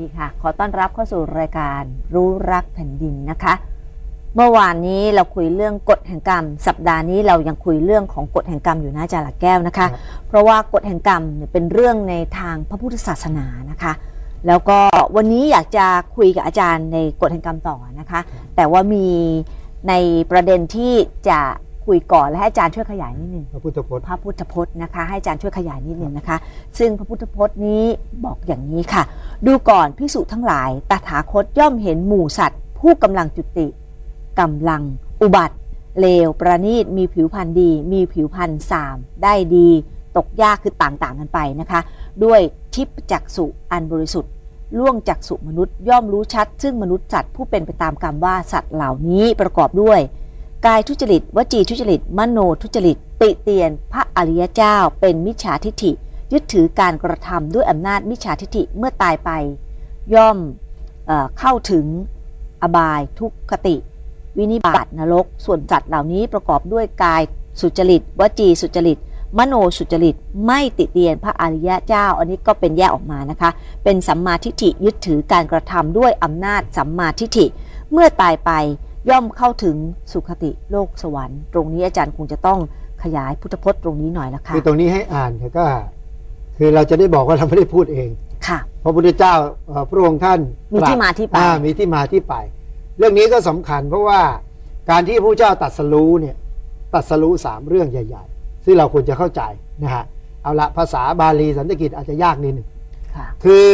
ดีค่ะ ขอต้อนรับเข้าสู่รายการรู้รักแผ่นดินนะคะ เมื่อวานนี้เราคุยเรื่องกฎแห่งกรรม สัปดาห์นี้เรายังคุยเรื่องของกฎแห่งกรรมอยู่นะอาจารย์หลักแก้วนะคะครับเพราะว่ากฎแห่งกรรมเนี่ยเป็นเรื่องในทางพระพุทธศาสนานะคะ แล้วก็วันนี้อยากจะคุยกับอาจารย์ในกฎแห่งกรรมต่อนะคะ แต่ว่ามีในประเด็นที่จะ คุยก่อนและให้อาจารย์ช่วยขยายนิดนึงพระพุทธพจน์พระพุทธพจน์นะคะให้อาจารย์ช่วยขยายนิดหนึ่งนะคะ ซึ่งพระพุทธพจน์นี้บอกอย่างนี้ค่ะ ดูก่อนพิสุทั้งหลายตถาคตย่อมเห็นหมู่สัตว์ ผู้กำลังจุติกำลัง อุบัติเลวประณีตมีผิวพรรณดี มีผิวพรรณสามได้ดีตกยากคือต่างๆกันไปนะคะ ด้วยทิพจักสุอันบริสุทธิ์ล่วงจักสุมนุษย์ย่อมรู้ชัด ซึ่งมนุษย์สัตว์ผู้เป็นไปตามกรรมว่าสัตว์เหล่านี้ประกอบด้วย กายทุจริต วจีทุจริต มโนทุจริต ติเตียน พระอริยเจ้า เป็นมิจฉาทิฐิ ยึดถือการกระทำด้วยอำนาจมิจฉาทิฐิเมื่อตายไป ย่อมเอเข้าถึงอบายทุกขติ วินิบาตนรก ส่วนสัตว์เหล่านี้ประกอบด้วยกายสุจริต วจีสุจริต มโนสุจริต ไม่ติเตียนพระอริยะเจ้า อันนี้ก็เป็นแยกออกมานะคะ เป็นสัมมาทิฏฐิยึดถือการกระทำด้วยอำนาจสัมมาทิฏฐิเมื่อตายไป ย่อมเข้าถึงสุคติโลกสวรรค์ ตรงนี้อาจารย์คงจะต้องขยายพุทธพจน์ตรงนี้หน่อยละค่ะคือตรงนี้ให้อ่านเนี่ยก็ คือเราจะได้บอกว่าเราไม่ได้พูดเองค่ะพระพุทธเจ้าเอ่อพระองค์ท่านมีตรัสที่มาที่ไปอ่มีที่มาที่ไป เรื่องนี้ก็สำคัญเพราะว่าการที่พระเจ้าตรัดสรู้เนี่ยตรัดสรู้สามเรื่องใหญ่ ๆ ซึ่งเราควรจะเข้าใจนะฮะเอาละภาษาบาลีสันสกฤตอาจจะยากนิดหนึ่งค่ะคือ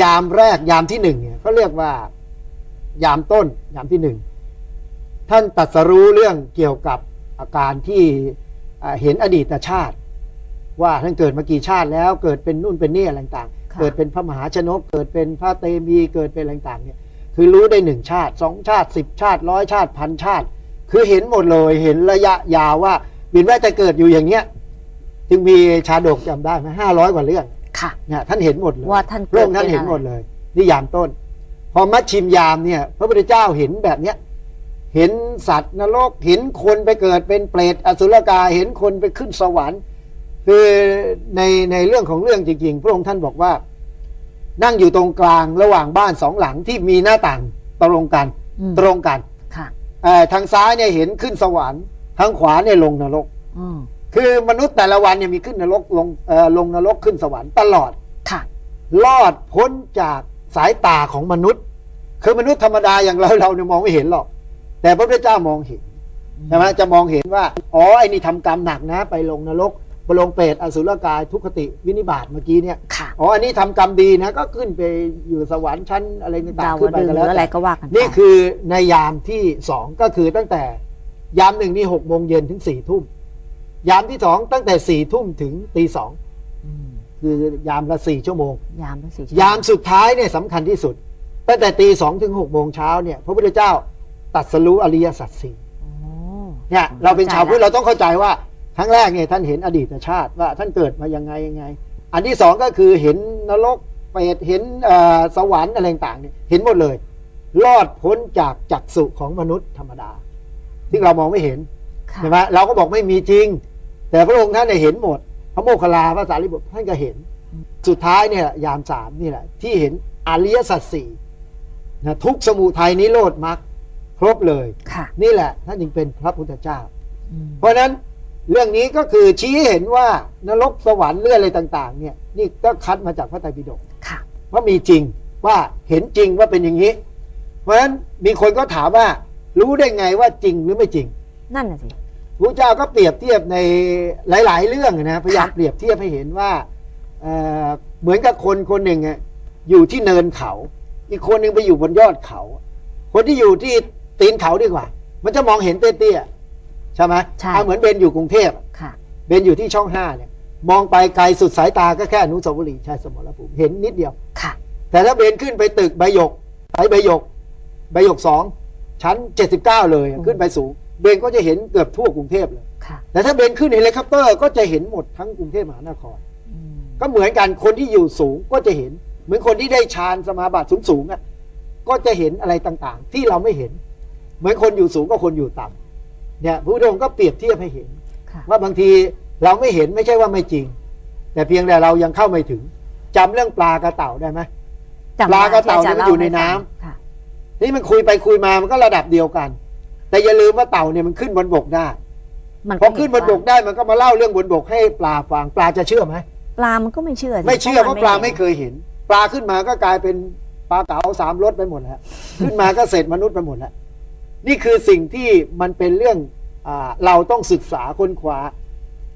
ยามแรกยามที่หนึ่งเนี่ยเขาเรียกว่ายามต้นยามที่หนึ่ง ท่านตรัดสรู้เรื่องเกี่ยวกับอาการที่อ่าเห็นอดีตชาติ ว่าท่านเกิดมากี่ชาติแล้วเกิดเป็นนู่นเป็นนี่อะไรต่างๆค่ะเกิดเป็นพระมหาชนก เกิดเป็นพระเตมีเกิดเป็นอะไรต่างๆเนี่ยคือรู้ได้หนึ่งชาติสองชาติสิบชาติร้อยชาติพันชาติ คือเห็นหมดเลยเห็นระยะยาวว่าบินว่าจะเกิดอยู่อย่างเนี้ยจึงมีชาดกจำได้ไหมห้าร้อยกว่าเรื่องค่ะเนี่ยท่านเห็นหมดเลยว่าท่านพระองค์ท่านเห็นหมดเลย นี่ยามต้น พอมัชชิมยามเนี่ย พระพุทธเจ้าเห็นแบบเนี้ย เห็นสัตว์นรกเห็นคนไปเกิดเป็นเปรตอสุรกายเห็นคนไปขึ้นสวรรค์ คือในในเรื่องของเรื่องจริงๆ พระองค์ท่านบอกว่า นั่งอยู่ตรงกลางระหว่างบ้านสองหลังที่มีหน้าต่างตรงกันอืมตรงกันค่ะเอ่อทางซ้ายเนี่ยเห็นขึ้นสวรรค์ทางขวาเนี่ยลงนรกอืมคือมนุษย์แต่ละวันเนี่ยมีขึ้นนรกลงเอ่อลงนรกขึ้นสวรรค์ตลอดค่ะรอดพ้นจากสายตาของมนุษย์ คือมนุษย์ธรรมดาอย่างเราเราเนี่ยมองไม่เห็นหรอก แต่พระพุทธเจ้ามองเห็นใช่ไหมจะมองเห็นว่า อ๋อไอ้นี่ทำกรรมหนักนะ ไปลงนรกไปลงเปรตอสุรกายทุกขติวินิบาตเมื่อกี้เนี่ยค่ะอ๋ออันนี้ทำกรรมดีนะก็ขึ้นไปอยู่สวรรค์ชั้นอะไรต่าดางวๆขึ้นไปดึงกันหรืแล้วออะไรแต่ก็ว่ากันไปนี่คือในยามที่สองก็คือตั้งแต่ยามหนึ่งนี่หกโมงเย็นถึงสี่ทุ่มยามที่สองตั้งแต่สี่ทุ่มถึงตีสองมคือยามละสี่ชั่วโมง ยามทั้งสี่ยามสุดท้ายเนี่ยสำคัญที่สุด ตั้งแต่ตีสองถึงหกโมงเช้าเนี่ย พระพุทธเจ้า ตรัดสรู้อริยสัจสี่โอ้เนี่ยเราเป็นชาวพุทธเข้าใจละเราต้องเข้าใจว่าครั้งแรกเนี่ยท่านเห็นอดีตชาติว่าท่านเกิดมายังไงยังไง อันที่สองก็คือเห็นนรกเปรตเห็นเอ่อสวรรค์อะไรต่างๆเนี่ยเห็นหมดเลย รอดพ้นจากจักสุของมนุษย์ธรรมดา ที่เรามองไม่เห็นค่ะใช่ไหมเราก็บอกไม่มีจริง แต่พระองค์ท่านเนี่ยเห็นหมด พระโมคคัลลาพระสารีบุตรท่านก็เห็น สุดท้ายเนี่ยยามสามนี่แหละที่เห็นอริยสัจสี่นะทุกสมุทัยนิโรธมรรค ครบเลย ค่ะ นี่แหละท่านจึงเป็นพระพุทธเจ้า อืมเพราะฉะนั้นเรื่องนี้ก็คือชี้ให้เห็นว่านรกสวรรค์เรื่องอะไรต่าง ๆ เนี่ยนี่ก็คัดมาจากพระไตรปิฎก ค่ะ ว่ามีจริงว่าเห็นจริงว่าเป็นอย่างนี้ เพราะฉะนั้นมีคนก็ถามว่า รู้ได้ไงว่าจริงหรือไม่จริงนั่นน่ะสิ พระเจ้าก็เปรียบเทียบในหลาย ๆ เรื่องนะพยายามค่ะ เปรียบเทียบให้เห็นว่าเอ่อเหมือนกับคนคนหนึ่งอะอยู่ที่เนินเขา อีกคนหนึ่งไปอยู่บนยอดเขา คนที่อยู่ที่ ตีนเขาดีกว่า มันจะมองเห็นเตี้ยๆใช่ไหมใช่ อะเหมือนเบนอยู่กรุงเทพค่ะ เบนอยู่ที่ช่องห้าเนี่ย มองไปไกลสุดสายตาก็แค่อนุสาวรีย์ชัยสมรภูมิเห็นนิดเดียว ค่ะ แต่ถ้าเบนขึ้นไปตึกใบหยกไปใบหยกใบหยกสองชั้นเจ็ดสิบเก้าเลยอะอืมขึ้นไปสูง เบนก็จะเห็นเกือบทั่วกรุงเทพเลย ค่ะแต่ถ้าเบนขึ้นเฮลิคอปเตอร์ก็จะเห็นหมดทั้งกรุงเทพมหานคร อืมก็เหมือนกันคนที่อยู่สูงก็จะเห็น เหมือนคนที่ได้ฌานสมาบัติสูงๆอะก็จะเห็นอะไรต่างๆ ที่เราไม่เห็น เหมือนคนอยู่สูงก็คนอยู่ต่ำเนี่ยพระพุทธองค์ก็เปรียบเทียบให้เห็นค่ะว่าบางทีเราไม่เห็นไม่ใช่ว่าไม่จริง แต่เพียงแต่เรายังเข้าไม่ถึงจำเรื่องปลากระเต่าได้ไหมจำปลากับได้ที่เต่าจรเนี่ยมันอยู่ในล่าให้น้ำฟังค่ะนี่มันคุยไปคุยมามันก็ระดับเดียวกัน แต่อย่าลืมว่าเต่าเนี่ยมันขึ้นบนบกได้มันพอขึ้นบนบกได้มันก็มาเล่าเรื่องบนบกให้ปลาฟังปลาจะเชื่อไหมปลามันก็ไม่เชื่อสิไม่เชื่อเพราะปลาไม่ห็นเคยเห็น ปลาขึ้นมาก็กลายเป็นปลาเก๋าสามรสไปหมดแล้วขึ้นมาก็เสร็จมนุษย์ไปหมดแล้ว นี่คือสิ่งที่มันเป็นเรื่องอาเราต้องศึกษาค้นคว้า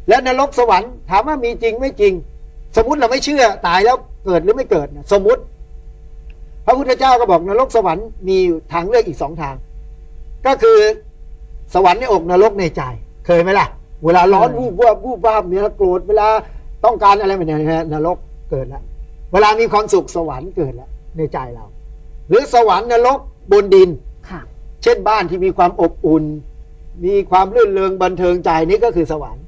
แล้วนรกสวรรค์ถามว่ามีจริงไม่จริง สมมติเราไม่เชื่อตายแล้วเกิดหรือไม่เกิดนะสมมติ พระพุทธเจ้าก็บอกนรกสวรรค์มีทางเลือกอีกสองทาง ก็คือสวรรค์ในอกนรกในใจ เคยไหมล่ะ เวลาร้อนวูบวาบวูบวาบเนี่ยโกรธเวลาต้องการอะไรแบบเนี้ยนะนรกเกิดแล้วเวลามีความสุขสวรรค์เกิดแล้วในใจเรา หรือสวรรค์นรกบนดินค่ะเช่นบ้านที่มีความอบอุ่น มีความรื่นเริงบันเทิงใจนี่ก็คือสวรรค์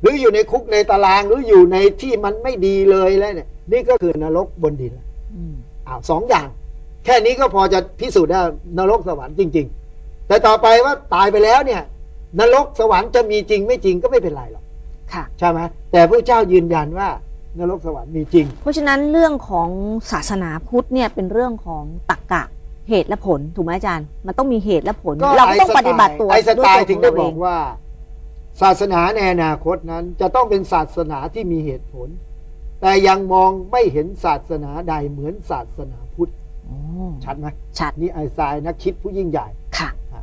หรืออยู่ในคุกในตารางหรืออยู่ในที่มันไม่ดีเลยแล้วเนี่ย นี่ก็คือนรกบนดินอืมอ้าวสองอย่าง แค่นี้ก็พอจะพิสูจน์ได้นรกสวรรค์จริง ๆ แต่ต่อไปว่าตายไปแล้วเนี่ย นรกสวรรค์จะมีจริงไม่จริงก็ไม่เป็นไรหรอกค่ะใช่ไหมแต่พระเจ้ายืนยันว่านรกสวรรค์มีจริง เพราะฉะนั้นเรื่องของศาสนาพุทธเนี่ยเป็นเรื่องของตรรกะ เหตุและผลถูกไหมอาจารย์ มันต้องมีเหตุและผลก็เราก็ต้องปฏิบัติตัวไอน์สไตล์ด้วยถึงขได้เรบอกว่า ศาสนาในอนาคตนั้น จะต้องเป็นศาสนาที่มีเหตุผล แต่ยังมองไม่เห็นศาสนาใดเหมือนศาสนาพุทธอ๋อชัดไหมชัดนี่ไอน์สไตน์นักคิดผู้ยิ่งใหญ่ค่ะอ่า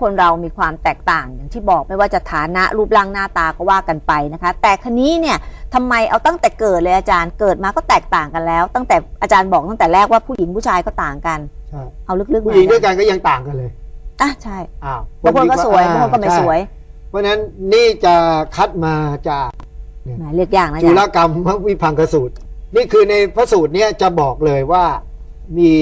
คนเรามีความแตกต่างอย่างที่บอกไม่ว่าจะฐานะรูปร่างหน้าตาก็ว่ากันไปนะคะ แต่คันนี้เนี่ย ทำไมเอาตั้งแต่เกิดเลยอาจารย์เกิดมาก็แตกต่างกันแล้ว ตั้งแต่อาจารย์บอกตั้งแต่แรกว่าผู้หญิงผู้ชายก็ต่างกันใช่เอาลึกๆผู้หญิงมาด้วยกันก็ยังต่างกันเลยอะใช่อ้าวบางคนก็สวยบางคนก็ไม่ใช่สวย เพราะฉะนั้นนี่จะคัดมาจากแหมเรียกยากนะอาจุจารลย์กรรมวิพังกสูตร นี่คือในพระสูตรเนี่ยจะบอกเลยว่ามี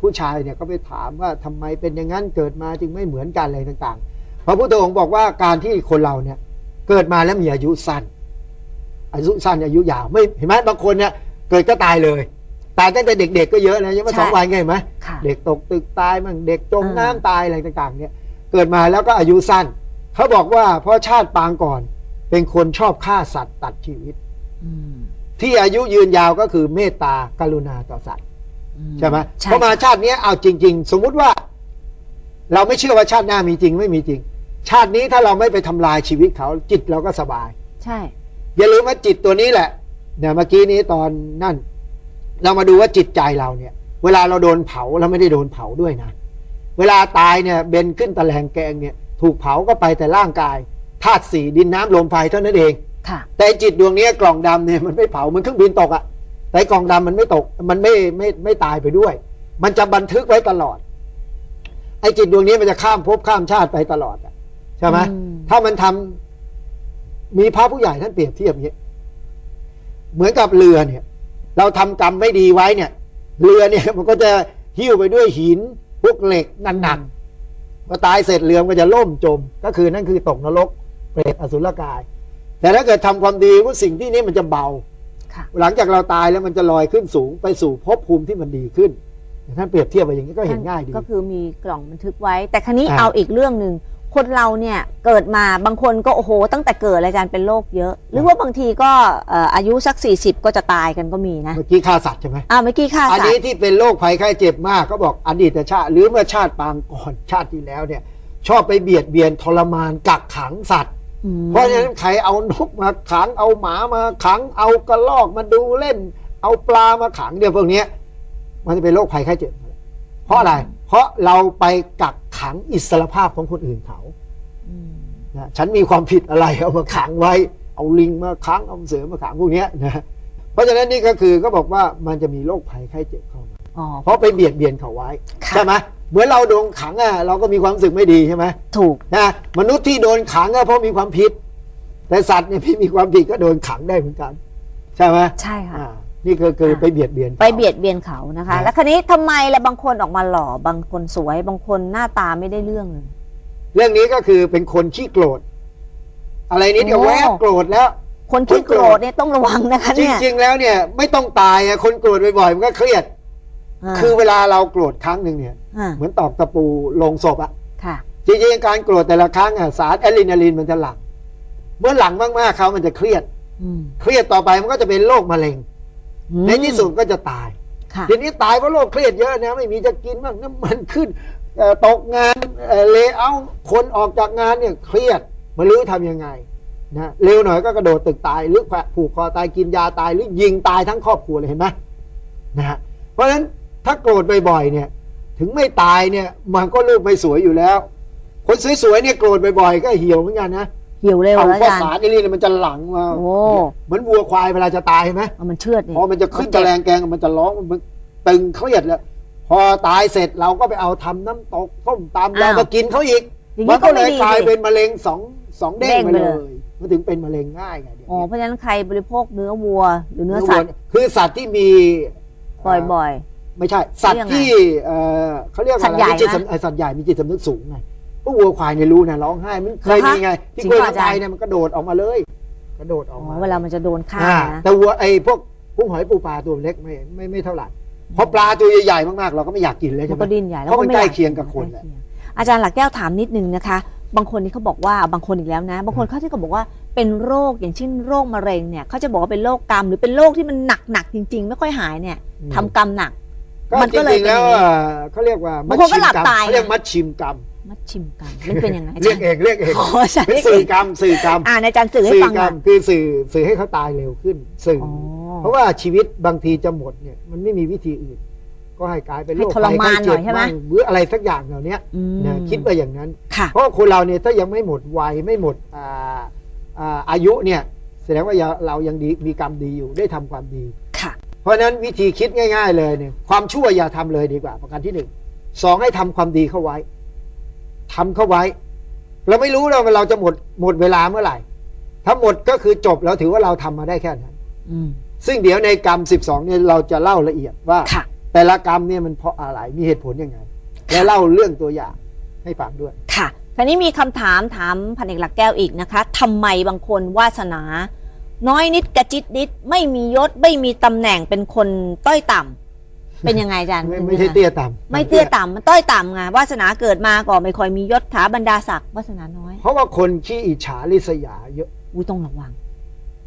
ผู้ชายเนี่ยก็ไปถามว่าทำไมเป็นอย่างนั้นเกิดมาจึงไม่เหมือนกันอะไรต่างๆ พระพุทธองค์บอกว่าการที่คนเราเนี่ยเกิดมาแล้วมีอายุสั้น อายุสั้นอายุยาวไม่เห็นไหมบางคนเนี่ยเกิดก็ตายเลยตายตั้งแต่เด็ก ๆ ก็เยอะนะยังไม่สองวันไงเห็นไหมค่ะเด็กตกตึกตายมั่งเด็กจมอ่าน้ำตายอะไรต่างๆ เนี่ย เกิดมาแล้วก็อายุสั้น เขาบอกว่าเพราะชาติปางก่อน เป็นคนชอบฆ่าสัตว์ตัดชีวิตอืมที่อายุยืนยาวก็คือเมตตากรุณาต่อสัตว์อืใช่ไหมใช่พอมาชาติเนี้ยเอาจริง ๆ สมมุติว่า เราไม่เชื่อว่าชาติหน้ามีจริงไม่มีจริง ชาตินี้ถ้าเราไม่ไปทำลายชีวิตเขาจิตเราก็สบาย ใช่ อย่าลืมว่าจิตตัวนี้แหละเนี่ยเมื่อกี้นี้ตอนนั่น เรามาดูว่าจิตใจเราเนี่ย เวลาเราโดนเผาเราไม่ได้โดนเผาด้วยนะ เวลาตายเนี่ยเบนขึ้นตะแลงแกงเนี่ย ถูกเผาก็ไปแต่ร่างกายธาตุสี่ดินน้ำลมไฟเท่านั้นเองค่ะแต่จิตดวงเนี้ยกล่องดำเนี่ยมันไม่เผามันเครื่องบินตกอะแต่กล่องดำมันไม่ตกมันไม่ไม่ไม่ตายไปด้วย มันจะบันทึกไว้ตลอด ไอ้จิตดวงนี้มันจะข้ามภพข้ามชาติไปตลอดอะใช่ไหมอืมถ้ามันทำ มีพระผู้ใหญ่ท่านเปรียบเทียบอย่างนี้เหมือนกับเรือเนี่ย เราทำกรรมไม่ดีไว้เนี่ย เรือเนี่ยมันก็จะหิ้วไปด้วยหินพวกเหล็กหนักๆพอตายเสร็จเรือมันก็จะล่มจม ก็คือนั่นคือตกนรกเปรตอสุรกาย แต่ถ้าเกิดทำความดีว่าสิ่งที่นี้มันจะเบาค่ะหลังจากเราตายแล้วมันจะลอยขึ้นสูงไปสู่ภพภูมิที่มันดีขึ้นท่านเปรียบเทียบไปอย่างนี้ก็เห็นง่ายดีก็คือมีกล่องบันทึกไว้ แต่คันนี้อ่าเอาอีกเรื่องหนึ่ง คนเราเนี่ยเกิดมาบางคนก็โอ้โห ตั้งแต่เกิดรายการเป็นโรคเยอะ หรือว่าบางทีก็เอ่ออายุสัก 40 ก็จะตายกันก็มีนะเมื่อกี้ฆ่าสัตว์ใช่ไหมอ่าเมื่อกี้ค่าอันสัตนี้ว์ที่เป็นโรคภัยไข้เจ็บมากก็บอกอดีตชาติหรือเมื่อชาติปางก่อนชาติที่แล้วเนี่ย ชอบไปเบียดเบียนทรมานกักขังสัตว์ อืมเพราะฉะนั้นใครเอานกมาขังเอาหมามาขังเอากระรอกมาดูเล่น เอาปลามาขังเดี๋ยวพวกเนี้ยมันจะเป็นโรคภัยไข้เจ็บเพราะอะไร เพราะเราไปกักขังอิสรภาพของคนอื่นเขาอืม นะฉันมีความผิดอะไรเอามาขังไว้ เอาลิงมาขังเอาเสือมาขังพวกเนี้ยนะเพราะฉะนั้นนี่ก็คือก็บอกว่ามันจะมีโรคภัยไข้เจ็บเข้ามาอ๋อเพราะไปเบียดเบียนเขาไว้ค่ะใช่ไหมเหมือนเราโดนขังอะเราก็มีความรู้สึกไม่ดีใช่ไหมถูกนะมนุษย์ที่โดนขังอะเพราะมีความผิด แต่สัตว์เนี่ยพี่มีความผิดก็โดนขังได้เหมือนกัน ใช่ไหมใช่ค่ะอ่านี่ก็คือไปเบียดเบียนขาไปเบียดเบียนเขานะคะนะแล้วคันนี้ทำไมละบางคนออกมาหล่อบางคนสวย บางคนหน้าตาไม่ได้เรื่องเลย เรื่องนี้ก็คือเป็นคนขี้โกรธ อะไรนิดเดียวโอ้แวบโกรธแล้ว คนขี้โกรธเนี่ยต้องระวังนะคะจเนี่ยริงๆแล้วเนี่ย ไม่ต้องตายอะคนโกรธบ่อยๆมันก็เครียดาคือเวลาเราโกรธครั้งหนึ่งเนี่ย อ่าเหมือนตอกตะปูลงศพอะค่ะ จริงๆการโกรธแต่ละครั้งอะสารแอดรีนาลีนมันจะหลั่งเมื่อหลั่งมากๆเขามันจะเครียด อืมเครียดต่อไปมันก็จะเป็นโรคมะเร็งอืมในที่สุดก็จะตาย ค่ะ ทีนี้ตายเพราะโรคเครียดเยอะนะไม่มีจะกินบ้างน้ำมันขึ้นเอ่อ ตกงานเอ่อเลเอาคนออกจากงานเนี่ยเครียดไมารู้ทำยังไงนะเร็วหน่อยก็กระโดดตึกตายหรือผูกคอตายกินยาตายหรือยิงตายทั้งครอบครัวเลยเห็นไหมนะฮะเพราะฉะนั้นถ้าโกรธบ่อยๆเนี่ยถึงไม่ตายเนี่ยมันก็รูปไม่สวยอยู่แล้ว คนสวยๆเนี่ยโกรธบ่อยๆก็เหี่ยวเหมือนกันนะเหี่ยวเร็วเอาแล้วข้ออาจารสารย์นี่นี่มันจะหลังมาโอ้เหมือนวัวควายเวลาจะตายเห็นไหมเอามันเชือดนี่พอมันจะขึ้นจะแรงแกงมันจะร้องมันตึงเครียดแล้ว พอตายเสร็จเราก็ไปเอาทำน้ำตกต้มตำเรามากินเขาอีกอย่างมันี้นก็ก็เลไม่ยดีกลายสิเป็นมะเร็งสองสองเด้งเด้งไปไปเลเลย ย มันถึงเป็นมะเร็งง่ายไงเดี๋ยวอ๋อนี้เพราะฉะนั้นใครบริโภคเนื้อวัว หรือเนื้อสัตว์คือสัตว์ที่มีบ่อย ไม่ใช่ สัตเรื่ว์องไงที่เอ่อเขาเรียกสัอะตว์ไรใหญ่มีจิตนะสำเอ่อสัตว์ใหญ่มีจิตสำนึกสูงไงพวกวัวควายเนี่ยรู้นะร้องไห้มันเคยเหรอคะมีไง ที่จริงกล้วยป่ะน้ำไทยอาจารย์เนี่ยมันกระโดดออกมาเลย กระโดดอๆอกอ๋อมา เวลามันจะโดนฆ่าอ่านะ แต่วัวไอ้พวกกุ้งหอยปูปลาตัวเล็กไม่ไม่ไม่เท่าไหร่ พอปลาตัวใหญ่ๆมากๆ เราก็ไม่อยากกินเลยมัใช่นไหมก็ดิ้นใหญ่แล้วเพราะมันไม่ใกล้อเคียงกับคนใกล้เคียงอาจารย์หลักแก้วถามนิดนึงนะคะ บางคนนี่เขาบอกว่าบางคนอีกแล้วนะ บางคนเขาที่เขาบอกว่าเป็นโรคอย่างเช่นโรคมะเร็งเนี่ยเขาจะบอกว่าเป็นโรคกรรมหรือเป็นโรคที่มันหนักหนักๆจริง ๆ ไม่ค่อยหายเนี่ยอืมทำกรรมหนัก ก็มันจก็เลยริงๆแล้วเป็นอย่างนี้อะเขาเรียกว่าบางคนก็หลับมัชชิมรรมตายเขาเรียกนะมัดชิมกรรม มัดชิมกรรมมันเป็นยังไงอาเรีจายรกย์เองเรียกเองอ๋ออาจารย์เป็นเรียกสื่เอองกรรมสื่อกรรมอ่านอาจารย์สื่อให้สื่อฟังกรหรน่มอยคือสื่อสื่อให้เขาตายเร็วขึ้น สื่ออ๋ออเพราะว่าชีวิตบางทีจะหมดเนี่ยมันไม่มีวิธีอื่น ก็ให้กลายเป็นโรคให้ทรมานหน่อยใช่ไหมภัยไข้เจ็บบ้างหรืออะไรสักอย่างเหล่านี้อืมนะคิดว่าอย่างนั้นค่ะเพราะว่าคนเราเนี่ยถ้ายังไม่หมดวัยไม่หมดอ่าอ่าอายุเนี่ยแสดงว่ายังเรายังดีมีกรรมดีอยู่ได้ทำความดีค่ะ เพราะฉะนั้นวิธีคิดง่าย ๆ เลยเนี่ยความชั่วอย่าทำเลยดีกว่าประการที่หนึ่งสองให้ทำความดีเข้าไว้ ทำเข้าไว้ เราไม่รู้เราเราจะหมดหมดเวลาเมื่อไหร่ ถ้าหมดก็คือจบแล้วถือว่าเราทำมาได้แค่นั้นอืมซึ่งเดี๋ยวในกรรม12เนี่ยเราจะเล่าละเอียดว่าค่ะแต่ละกรรมเนี่ยมันเพราะอะไรมีเหตุผลยังไง และเล่าเรื่องตัวอย่างให้ฟังด้วย ค่ะคราวนี้มีคำถามถามพันเอกหลักแก้วอีกนะคะทำไมบางคนวาสนา น้อยนิดกระจิตนิด ไม่มียศไม่มีตำแหน่งเป็นคนต้อยต่ำ เป็นยังไงอาจารย์ไม่ป็นไม่ใช่ยังงเตี้ยต่ำไม่เตี้ยต่ำมันต้อยต่ำไงวาสนาเกิดมาก็ไม่ค่อยมียศถาบรรดาศักดิ์วาสนาน้อย เพราะว่าคนขี้อิจฉาริษยาเยอะอุ้ยต้องระวัง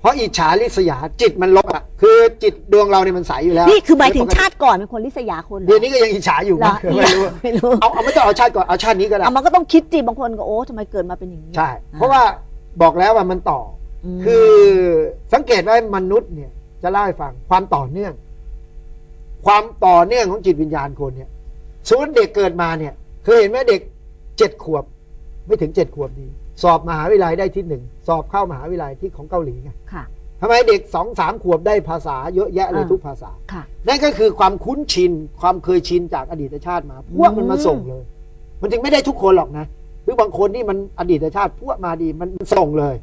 เพราะอิจฉาริษยาจิตมันลบอะคือจิตดวงเราเนี่ยมันใสอยู่แล้วนี่คือหมายถึงชาติก่อนเป็นคนลิษยาคนหรอเดี๋ยวนี้ก็ยังอิจฉาอยู่เหรอมั้งไม่รู้ไม่รู้เอาเอาไม่ต้องเอาชาติก่อนเอาชาตินี้ก็ได้เอามันก็ต้องคิดจีบางคนก็โอ้ทำไมเกิดมาเป็นอย่างนี้ใช่ เพราะว่าบอกแล้วว่ามันต่อมอคือสังเกตว่ามนุษย์เนี่ยจะเล่าให้ฟังความต่อเนื่อง ความต่อเนื่องของจิตวิญญาณคนเนี่ยสมมติเด็กเกิดมาเนี่ยเคยเห็นไหมเด็กเจ็ดขวบ ไม่ถึงเจ็ดขวบดี สอบมหาวิทยาลัยได้ที่หนึ่งสอบเข้ามหาวิทยาลัยที่ของเกาหลีไงค่ะทำไมเด็กสองสามขวบได้ภาษาเยอะแยะเลยอ่าทุกภาษาค่ะนั่นก็คือความคุ้นชิน ความเคยชินจากอดีตชาติมา พวกมันมาส่งเลย มันจึงไม่ได้ทุกคนหรอกนะ หรือบางคนที่มันอดีตชาติพวกมาดีมันมันส่งเลย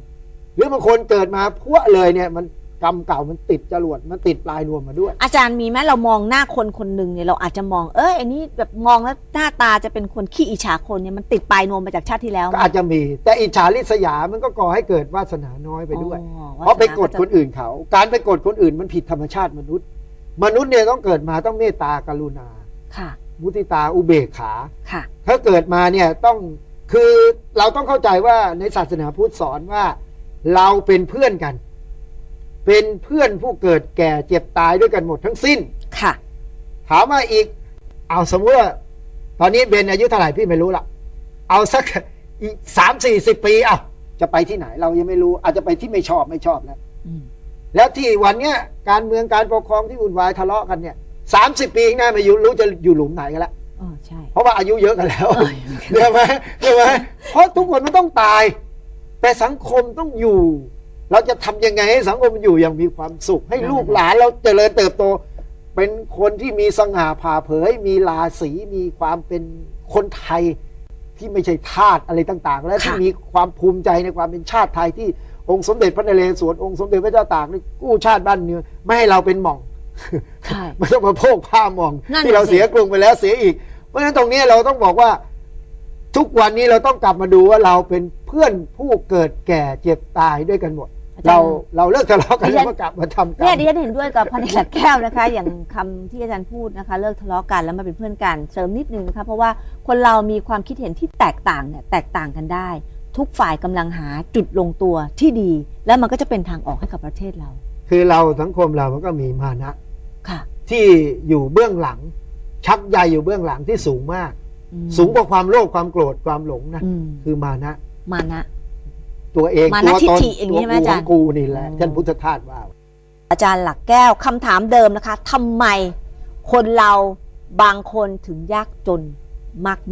หรือบางคนเกิดมาพวกเลยเนี่ยมัน กรรมเก่ามันติดจรวดมันติดปลายนวมมาด้วย อาจารย์มีไหมเรามองหน้าคนคนหนึ่งเนี่ยเราอาจจะมองเอออันนี้แบบมองแล้วหน้าตาจะเป็นคนขี้อิจฉาคนเนี่ยมันติดปลายนวมมาจากชาติที่แล้วไหมก็อาจจะมี แต่อิจฉาริษยามันก็ก่อให้เกิดวาสนาน้อยไปด้วย อ๋อเพราะไปกดวาสนาคนอื่นเขา การไปกดคนอื่นมันผิดธรรมชาติมนุษย์ มนุษย์เนี่ยต้องเกิดมาต้องเมตตากรุณา ค่ะมุติตาอุเบกขา ค่ะ ถ้าเกิดมาเนี่ยต้องคือเราต้องเข้าใจว่าในศาสนาพุทธสอนว่า เราเป็นเพื่อนกัน เป็นเพื่อนผู้เกิดแก่เจ็บตายด้วยกันหมดทั้งสิ้น ค่ะ ถามว่าอีก เอาสมมติว่าตอนนี้เบนอายุเท่าไหร่พี่ไม่รู้ละเอาสักอีกสามสี่สิบปีเอาจะไปที่ไหนเรายังไม่รู้ อาจจะไปที่ไม่ชอบไม่ชอบแล้วอืมแล้วที่วันเนี้ยการเมืองการปกครองที่วุ่นวายทะเลาะกันเนี่ยสามสิบปีข้างหน้าไม่รู้จะอยู่หลุมไหนกันแล้วเออใช่เพราะว่าอายุเยอะกันแล้วเออใช่ไหมใช่ไหมเพราะทุกคนมันต้องตาย แต่สังคมต้องอยู่ เราจะทำยังไงให้สังคมมันอยู่อย่างมีความสุข ให้ลูกหลานเราเจริญเติบโต เป็นคนที่มีสง่าผ่าเผย มีราศีมีความเป็นคนไทยที่ไม่ใช่ทาสอะไรต่างๆ และที่ค่ะมีความภูมิใจในความเป็นชาติไทยที่องค์สมเด็จพระนเรศวรองค์สมเด็จพระเจ้าตากนี่กู้ชาติบ้านเมืองไม่ให้เราเป็นหม่องใช่ไม่ต้องมาโพกผ้าหมองนั่นที่เราน่ะสิเสียกรุงไปแล้วเสียอีก เพราะฉะนั้นตรงนี้เราต้องบอกว่าทุกวันนี้เราต้องกลับมาดูว่าเราเป็นเพื่อนผู้เกิดแก่เจ็บตายด้วยกันหมดอาจารย์ เราเราเลิกทะเลาะกันดิฉัแล้วนก็กลับมาทำกัเนี่ยนดิฉันเห็นด้วยกับพันเอกหลักแก้วนะคะ อย่างคำที่อาจารย์พูดนะคะ เลิกทะเลาะกันแล้วมาเป็นเพื่อนกันเสริมนิดนึงนะคะเพราะว่าคนเรามีความคิดเห็นที่แตกต่างเนี่ยแตกต่างกันได้ ทุกฝ่ายกำลังหาจุดลงตัวที่ดี แล้วมันก็จะเป็นทางออกให้กับประเทศเรา คือเราสังคมเรามันก็มีมานะค่ะ ที่อยู่เบื้องหลัง ชักใยอยู่เบื้องหลังที่สูงมากอืมสูงกว่าความโลภความโกรธความหลงนะอืมคือมานะ มานะ ตัวเองมาตันะวทิฏตนฐิอย่างนี้ตัวใช่ไหมอาจารย์ของกูนี่แหละอ๋อท่านพุทธทาสว่า อาจารย์หลักแก้วคำถามเดิมนะคะทำไมคนเราบางคนถึงยากจน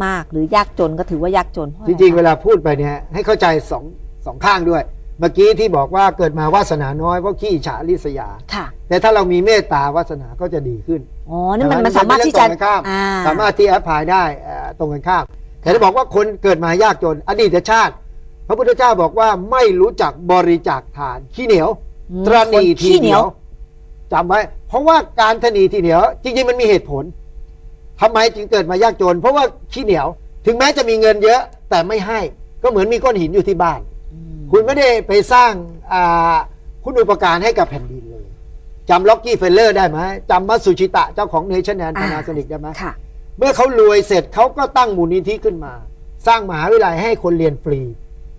มาก ๆ หรือยากจนก็ถือว่ายากจนเพาะจอะไริงๆ เวลาพูดไปเนี่ยให้เข้าใจสองสองข้างด้วย เมื่อกี้ที่บอกว่าเกิดมาวาสนาน้อยเพราะขี้อิจฉาริษยา ค่ะแต่ถ้าเรามีเมตตาวาสนาก็จะดีขึ้น อ๋อนี่มันใช่ไหมมันสามารถที่จะมันเป็นเรื่องตรงกันข้าม อ่าสามารถที่แอพพลายได้เอ่อตรงกันข้าม แต่ถ้าบอกว่าคนเกิดมายากจน อดีตชาติ พระพุทธเจ้าบอกว่าไม่รู้จักบริจาคทาน ขี้เหนียวอืมตรณีคนทีขี้เหเหนีนียยววจำไว้ เพราะว่าการทนีทีเหนียว จริงๆมันมีเหตุผลทำไมจึงเกิดมายากจน เพราะว่าขี้เหนียว ถึงแม้จะมีเงินเยอะ แต่ไม่ให้ ก็เหมือนมีก้อนหินอยู่ที่บ้านอืมคุณไม่ได้ไปสร้างอ่าคุณอุปการให้กับแผ่นดินเลยจำล็อกกี้เฟลเลอร์ได้ไหมจำมัตสุชิตะเจ้าของเนชั่นแนนพนาสนิกได้ไหมค่ะเมื่อเขารวยเสร็จเขาก็ตั้งมูลนิธิขึ้นมา สร้างมหาวิทยาลัยให้คนเรียนฟรี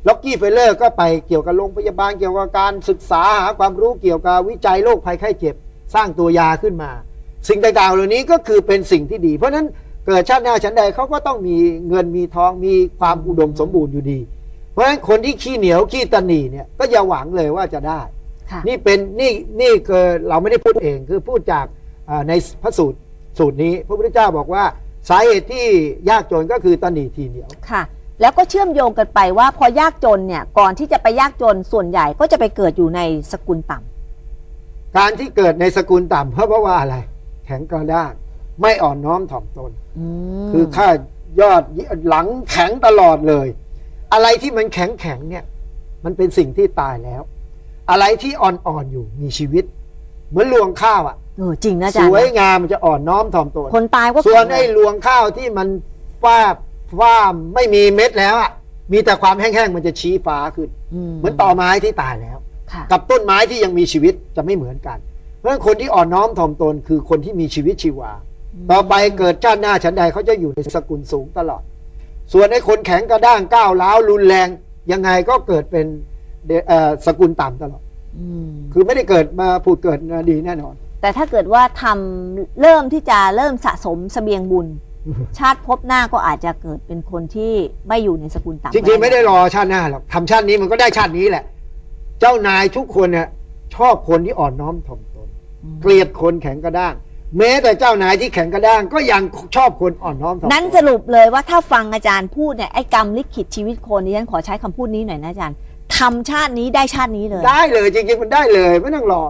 ล็อกกี้เฟลเลอร์ก็ไปเกี่ยวกับโรงพยาบาลเกี่ยวกับการศึกษาหาความรู้เกี่ยวกับวิจัยโรคภัยไข้เจ็บ สร้างตัวยาขึ้นมา สิ่งต่างๆเหล่านี้ก็คือเป็นสิ่งที่ดี เพราะฉะนั้นเกิดชาติหน้าชั้นใดเขาก็ต้องมีเงินมีทองมีความอุดมสมบูรณ์อยู่ดี เพราะฉะนั้นคนที่ขี้เหนียวขี้ตะหนีเนี่ยก็อย่าหวังเลยว่าจะได้ค่ะนี่เป็นนี่นี่คือเราไม่ได้พูดเองคือพูดจากอ่าในพระสูตรสูตรนี้ พระพุทธเจ้าบอกว่าสาเหตุที่ยากจนก็คือตนีทีเหนียวค่ะ แล้วก็เชื่อมโยงกันไปว่าพอยากจนเนี่ยก่อนที่จะไปยากจนส่วนใหญ่ก็จะไปเกิดอยู่ในสกุลต่ำการที่เกิดในสกุลต่ำเพราะเพราะว่าอะไร แข็งกระด้างไม่อ่อนน้อมถ่อมตนอืมคือข้ายอดหลังแข็งตลอดเลย อะไรที่มันแข็งแข็งๆเนี่ย มันเป็นสิ่งที่ตายแล้ว อะไรที่อ่อนๆอยู่มีชีวิต เหมือนรวงข้าวอะ เออจริงนะอาสจารย์วยนะงามมันจะอ่อนน้อมถ่อมตนคนตายก็ส่วนแข็งไอ้รวงข้าวที่มันฟ้า ฟ้าไม่มีเม็ดแล้วอะมีแต่ความแห้งๆมันจะชี้ฟ้าขึ้น เหมือนต่อไม้ที่ตายแล้วค่ะกับต้นไม้ที่ยังมีชีวิตจะไม่เหมือนกัน เพราะฉะนั้นคนที่อ่อนน้อมถ่อมตนคือคนที่มีชีวิตชีวา ต่อไปเกิดชาติหน้าชั้นใดเขาจะอยู่ในสกุลสูงตลอด ส่วนไอ้คนแข็งกระด้างก้าวร้าวรุนแรงยังไงก็เกิดเป็นเดเอ่อสกุลต่ำตลอดอืมคือไม่ได้เกิดมาผูดเกิดมาดีแน่นอน แต่ถ้าเกิดว่าทำเริ่มที่จะเริ่มสะสมเสบียงบุญ ชาติภพหน้าก็อาจจะเกิดเป็นคนที่ไม่อยู่ในสกุลต่ำจริงๆไม่ได้รอชาติหน้าหรอกทำชาตินี้มันก็ได้ชาตินี้แหละ เจ้านายทุกคนเนี่ยชอบคนที่อ่อนน้อมถ่อมตนอืมเกลียดคนแข็งกระด้าง แม้แต่เจ้านายที่แข็งกระด้างก็ยังชอบคนอ่อนน้อมถ่อมตนนั้นสรุปเลยว่าถ้าฟังอาจารย์พูดเนี่ยไอ้กรรมลิขิตชีวิตคนนี้ฉันขอใช้คำพูดนี้หน่อยนะอาจารย์ทำชาตินี้ได้ชาตินี้เลย ได้เลย จริงๆมันได้เลยไม่ต้องรอ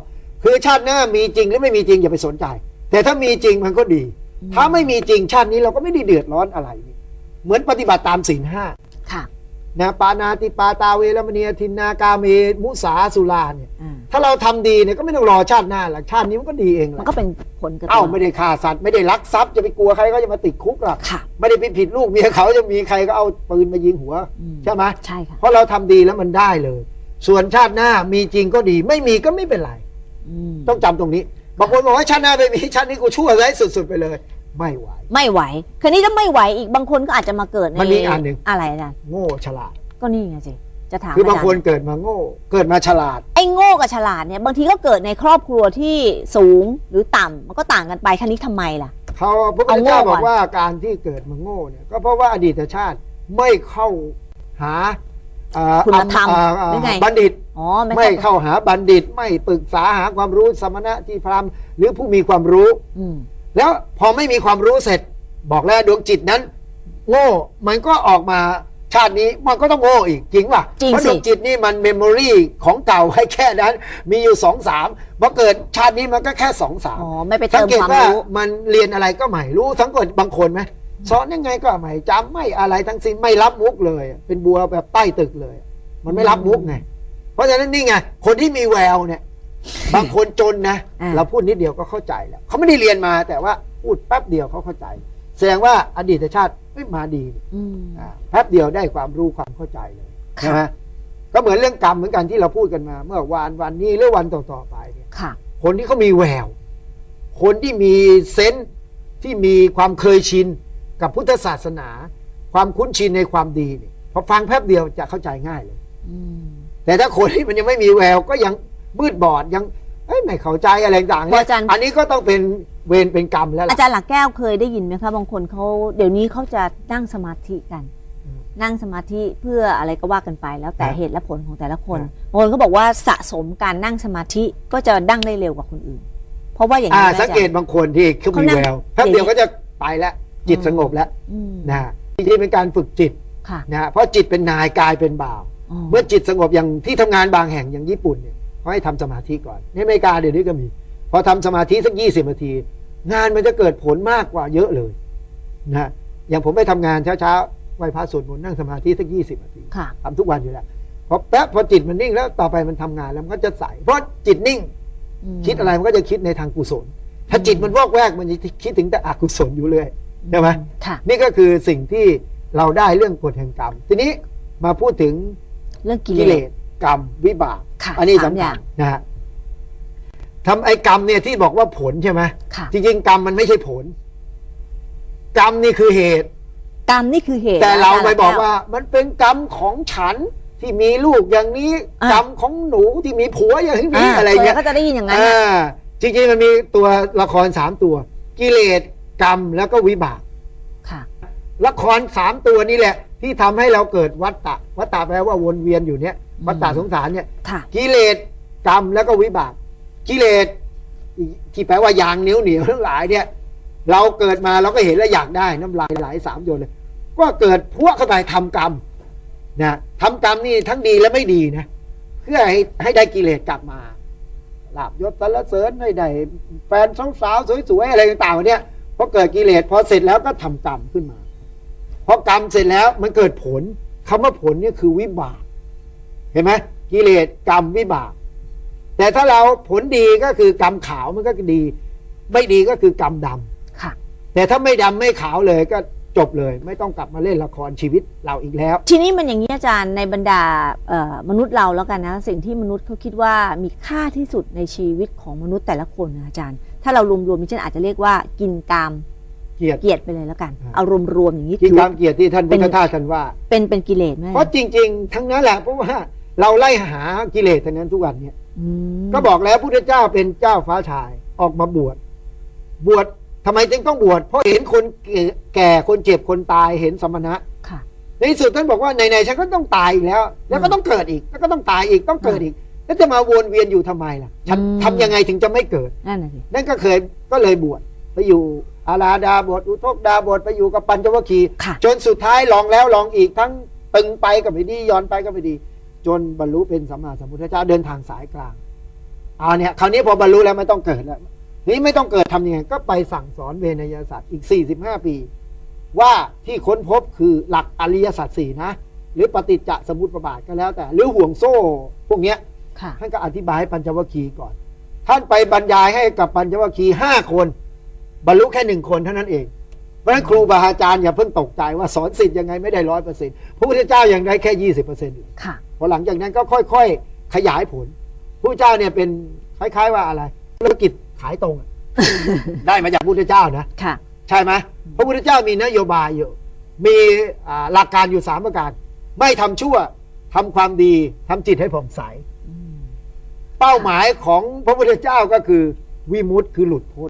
คือชาติหน้ามีจริงหรือไม่มีจริงอย่าไปสนใจ แต่ถ้ามีจริงมันก็ดีอืม ถ้าไม่มีจริงชาตินี้เราก็ไม่ได้เดือดร้อนอะไรนี่เหมือนปฏิบัติตามศีลห้าค่ะนะปานาติปาตาเวรมณีทินนากาเมมุสาสุราเนี่ยอ่าถ้าเราทำดีเนี่ยก็ไม่ต้องรอชาติหน้าหรอกชาตินี้มันก็ดีเองแหมันละก็เป็นผลกระทเอ้าบไม่ได้ฆ่าสัตว์ไม่ได้ลักทรัพย์จะไปกลัวใครก็จะมาติดคุกหรอกค่ะไม่ได้ไปผิดลูกเมียเขาจะมีใครก็เอาปืนมายิงหัวอืมใช่ไหมใช่ค่ะเพราะเราทำดีแล้วมันได้เลย ส่วนชาติหน้ามีจริงก็ดี ไม่มีก็ไม่เป็นไรอืมต้องจำตรงนี้บางคนบอกว่าชาติหน้าไม่มีชาตินี้กูชั่วร้ายสุด ๆ ไปเลย ไม่ไหว ไม่ไหว คืนนี้ถ้าไม่ไหวอีกบางคนก็อาจจะมาเกิดในมันมีอันหนึ่ง อะไรอาจารย์โง่ฉลาด ก็นี่ไงสิจะถามคือบางจรย์คนเกิดมาโง่ เกิดมาฉลาด ไอ้โง่กับฉลาดเนี่ยบางทีก็เกิดในครอบครัวที่สูงหรือต่ำมันก็ต่างกันไปคันนี้ทำไมล่ะ เขาพระพุทธเอาโง่เจ้าบก่ออนกว่าการที่เกิดมาโง่เนี่ยก็เพราะว่าอดีตชาติไม่เข้าหาอ่าคุณธรรมอ่าอ่าหรือไง บัณฑิต อ๋อไม่ไม่เข้าเข้าหาบัณฑิต ไม่ปรึกษาหาความรู้สมณะที่พรามหรือผู้มีความรู้ อืม แล้วพอไม่มีความรู้เสร็จ บอกแล้วดวงจิตนั้น โง่มันก็ออกมาชาตินี้มันก็ต้องโง่อีกจริงป่ะจริงเพราะสิดวงจิตนี่มันเมมโมรีของเก่าให้แค่นั้น มีอยู่สองสามพอเกิดชาตินี้มันก็แค่สองสาม อ๋อ ไม่ไปสัเติงมเกตความว่ารู้ มันเรียนอะไรก็ไม่รู้ทั้งคนบางคนไหมสอนยังไงก็ไม่จำไม่อะไรทั้งสิ้นไม่รับมุกเลย เป็นบัวแบบใต้ตึกเลย มันไม่รับมุกไง เพราะฉะนั้นนี่ไงคนที่มีแววเนี่ย บางคนจนนะ อ่า เราพูดนิดเดียวก็เข้าใจแล้วเขาไม่ได้เรียนมาแต่ว่าพูดแป๊บเดียวเขาเข้าใจ แสดงว่าอดีตชาติไม่มาดีอืม อ่าแป๊บเดียวได้ความรู้ความเข้าใจเลยค่ะ ใช่ไหมก็เหมือนเรื่องกรรมเหมือนกันที่เราพูดกันมา เมื่อวานวันนี้หรือวันต่อๆไปเนี่ย ค่ะ คนที่เขามีแวว คนที่มีเซนส์ที่มีความเคยชินกับพุทธศาสนา ความคุ้นชินในความดีเนี่ยพอฟังแป๊บเดียวจะเข้าใจง่ายเลย อืม แต่ถ้าคนที่มันยังไม่มีแววก็ยัง มืดบอดยังเอ้ยไม่เข้าใจอะไรต่างๆพอเนี่ยอาจารย์ อันนี้ก็ต้องเป็นเวรเป็นกรรมแล้วอาล่ะจารย์หลักแก้วเคยได้ยินไหมคะบางคนเขาเดี๋ยวนี้เขาจะนั่งสมาธิกัน อืมนั่งสมาธิเพื่ออะไรก็ว่ากันไป แล้วแต่ครับเหตุและผลของแต่ละคนครับบางคนก็บอกว่าสะสมการนั่งสมาธิก็จะดั้งได้เร็วกว่าคนอื่น เพราะว่าอย่างอ่านี้นะสังเกตอาจารย์บางคนที่เขาเขามีนั่งแววแป๊บเดียวอย่างนี้ก็จะไปแล้ว จิตอืม สงบแล้วอืมนะฮะจริงๆเป็นการฝึกจิตค่ะนะฮะเพราะจิตเป็นนายกายเป็นบ่าว อ๋อเมื่อจิตสงบอย่างที่ทำงานบางแห่งอย่างญี่ปุ่นเนี่ย เขาให้ทำสมาธิก่อนในอเมริกาเดี๋ยวนี้ก็มี พอทำสมาธิสักยี่สิบนาที งานมันจะเกิดผลมากกว่าเยอะเลยนะฮะอย่างผมไปทำงานเช้าๆไหว้พระสวดมนต์นั่งสมาธิสักยี่สิบนาทีค่ะทำทุกวันอยู่แล้วพอแป๊บพอจิตมันนิ่งแล้วต่อไปมันทำงานแล้วมันก็จะใสเพราะจิตนิ่งมคิดอะไรมันก็จะคิดในทางกุศล ถ้าจิตมันวอกแวกมันจะคิดถึงแต่อกุศลอยู่เลยใช่ไหมค่ะนี่ก็คือสิ่งที่เราได้เรื่องกฎแห่งกรรม ทีนี้มาพูดถึงเรื่องกิกิเลเลสส กรรมวิบากค่ะอันนี้สามสำอคัย่าญง นะฮะทำไอ้กรรมเนี่ยที่บอกว่าผลใช่ไหมค่ะ จริงๆกรรมมันไม่ใช่ผล กรรมนี่คือเหตุ กรรมนี่คือเหตุแต่เราอจไปย์บอกแวว่า มันเป็นกรรมของฉันที่มีลูกอย่างนี้อะกรรมของหนูที่มีผัวอย่างนี้อ่าอะไรเงี้ย ส่วนใหญ่ก็จะได้ยินอย่างนั้นอ่น่ะาจริงๆมันมีตัวละครสามตัว กิเลสกรรมแล้วก็วิบาก ค่ะ ละครสามตัวนี่แหละ ที่ทำให้เราเกิดวัฏฏะวัฏฏะแปลว่าวนเวียนอยู่เนี้ยอืม วัฏฏะสงสารเนี่ยค่ะ กิเลสกรรมแล้วก็วิบาก กิเลสที่แปลว่ายางเหนียวเหนียวทั้งหลายเนี่ย เราเกิดมาเราก็เห็นแล้วอยากได้น้ำลายไหลสามโยนเลย ก็เกิดพวกเข้าไปทำกรรมนะทำกรรมนี่ทั้งดีและไม่ดีนะเพื่อให้ให้ได้กิเลสกลับมาลาบยศสรรเสริญให้ได้แฟนสาวๆสวยๆอะไรต่างๆเนี่ยพอเกิดกิเลสพอเสร็จแล้วก็ทำกรรมขึ้นมาพอกรรมเสร็จแล้วมันเกิดผลคำว่าผลเนี่ยคือวิบากเห็นไหมกิเลสกรรมวิบาก แต่ถ้าเราผลดีก็คือกรรมขาวมันก็ดี ไม่ดีก็คือกรรมดำค่ะ แต่ถ้าไม่ดำไม่ขาวเลยก็จบเลย ไม่ต้องกลับมาเล่นละครชีวิตเราอีกแล้ว ทีนี้มันอย่างนี้อาจารย์ในบรรดาเอ่อมนุษย์เราแล้วกันนะ สิ่งที่มนุษย์เขาคิดว่ามีค่าที่สุดในชีวิตของมนุษย์แต่ละคนนะอาจารย์ ถ้าเรารวมๆมิเช่นอาจจะเรียกว่ากินกามเกลียดเกลียดไปเลยแล้วกันอ่าเอารวมๆอย่างนี้กินถือความเกลียดที่ท่านเป็พุทนธทาสท่านว่า เป็นเป็นกิเลสไหมเพราะจริง ๆ ทั้งนั้นแหละเพราะว่า เราไล่หากิเลสทั้งนั้นทุกวันเนี่ยอืมก็บอกแล้วพุทธเจ้าเป็นเจ้าฟ้าชายออกมาบวช บวชทำไมจึงต้องบวชเพราะเห็นคนแก่คนเจ็บคนตายเห็นสมณะค่ะในที่สุดท่านบอกว่าไหนๆฉันก็ต้องตายอีกแล้ว แล้วก็ต้องเกิดอีก แล้วก็ต้องตายอีกต้องเกิดอีก แล้วจะมาวนเวียนอยู่ทำไมล่ะ ฉันอืมทำยังไงถึงจะไม่เกิดนั่นน่ะสินั่นก็เคยก็เลยบวชไปอยู่อาราดาบทอุทกดาบทไปอยู่กับปัญจวัคคีย์ค่ะจนสุดท้ายลองแล้วลองอีกทั้งตึงไปก็ไม่ดีย้อนไปก็ไม่ดี จนบรรลุเป็นสัมมาสัมพุทธเจ้าเดินทางสายกลางเอาเนี่ยคราวนี้พอบรรลุแล้วไม่ต้องเกิดแล้วนี่ไม่ต้องเกิดทำยังไง ก็ไปสั่งสอนเวนยศาสตร์อีก 45 ปี ว่าที่ค้นพบคือหลักอริยสัจสี่นะ หรือปฏิจจสมุปบาทก็แล้วแต่ หรือห่วงโซ่ พวกเนี้ยค่ะท่านก็อธิบายให้ปัญจวัคคีย์ก่อน ท่านไปบรรยายให้กับปัญจวัคคีย์ห้าคน บรรลุแค่หนึ่งคนเท่านั้นเองเพราะฉะนั้นครูบาอาจารย์อย่าเพิ่งตกใจว่าสอนสิทธิ์ยังไงไม่ได้ร้อยเปอร์เซ็นต์พระพุทธเจ้ายังได้แค่ยี่สิบเปอร์เซ็นต์ค่ะ พอหลังจากนั้นก็ค่อยๆ ขยายผลพระพุทธเจ้าเนี่ยเป็นคล้ายๆว่าอะไรธุรกิจขายตรงอะได้มาจากพระพุทธเจ้านะค่ะ ใช่ไหมพระพุทธเจ้ามีนโยบายอยู่ มีอ่าหลักการอยู่สามประการ ไม่ทำชั่วทำความดีทำจิตให้ผ่องใสอืมเป้าหมายของพระพุทธเจ้าก็คือวิมุตติคือหลุดพ้น